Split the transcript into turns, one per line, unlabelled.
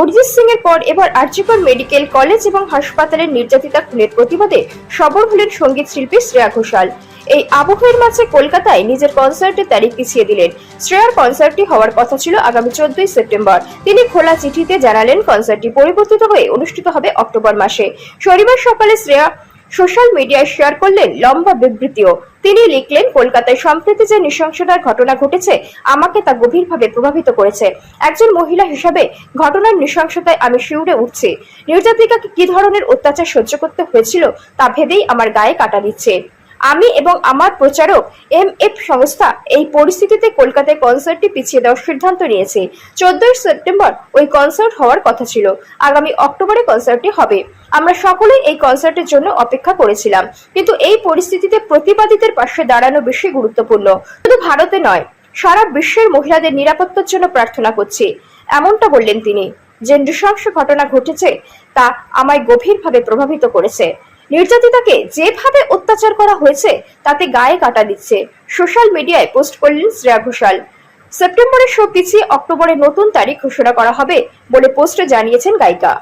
অরিজিৎ সিং এর পর এবার আর্জিকর মেডিকেল কলেজ এবং হাসপাতালের নির্যাতিতা খুনের প্রতিবাদে সবর হলেন সংগীত শিল্পী শ্রেয়া ঘোষাল। এই আবহের মাঝে কলকাতায় নিজের কনসার্টের তারিখ পিছিয়ে দিলেন। শ্রেয়ার কনসার্টটি হওয়ার কথা ছিল আগামী চোদ্দই সেপ্টেম্বর। তিনি খোলা চিঠিতে জানালেন, কনসার্টটি পরিবর্তিত হয়ে অনুষ্ঠিত হবে অক্টোবর মাসে। শনিবার সকালে শ্রেয়া সোশ্যাল মিডিয়ায় শেয়ার করলেন লম্বা বিবৃতিও। তিনি লিখলেন, কলকাতায় সম্প্রতি যে নৃশংসতার ঘটনা ঘটেছে, আমাকে তা গভীরভাবে প্রভাবিত করেছে। একজন মহিলা হিসাবে ঘটনার নৃশংসতায় আমি শিউরে উঠছি। নির্যাতিকাকে কি ধরনের অত্যাচার সহ্য করতে হয়েছিল, তা ভেবেই আমার গায়ে কাটা দিচ্ছে। আমি এবং আমার প্রচারক এম এফ সংস্থা এই পরিস্থিতিতে কলকাতায় কনসার্টটি পিছিয়ে দেওয়ার সিদ্ধান্ত নিয়েছে। চোদ্দই সেপ্টেম্বর ওই কনসার্ট হওয়ার কথা ছিল। আগামী অক্টোবরে কনসার্টটি হবে। আমরা সকলেই এই কনসার্টের জন্য অপেক্ষা করেছিলাম। কিন্তু এই পরিস্থিতিতে প্রতিবাদীদের পাশে দাঁড়ানো বেশি গুরুত্বপূর্ণ। শুধু ভারতে নয়, সারা বিশ্বের মহিলাদের নিরাপত্তার জন্য প্রার্থনা করছি। এমনটা বললেন তিনি। যে নৃশংস ঘটনা ঘটেছে, তা আমায় গভীরভাবে প্রভাবিত করেছে। নির্যাতিতাকে যেভাবে অত্যাচার করা হয়েছে, তাতে গায়ে কাটা দিচ্ছে। সোশ্যাল মিডিয়ায় পোস্ট করলেন শ্রেয়া ঘোষাল। সেপ্টেম্বরের শো পিছিয়ে অক্টোবরে নতুন তারিখ ঘোষণা করা হবে বলে পোস্টে জানিয়েছেন গায়িকা।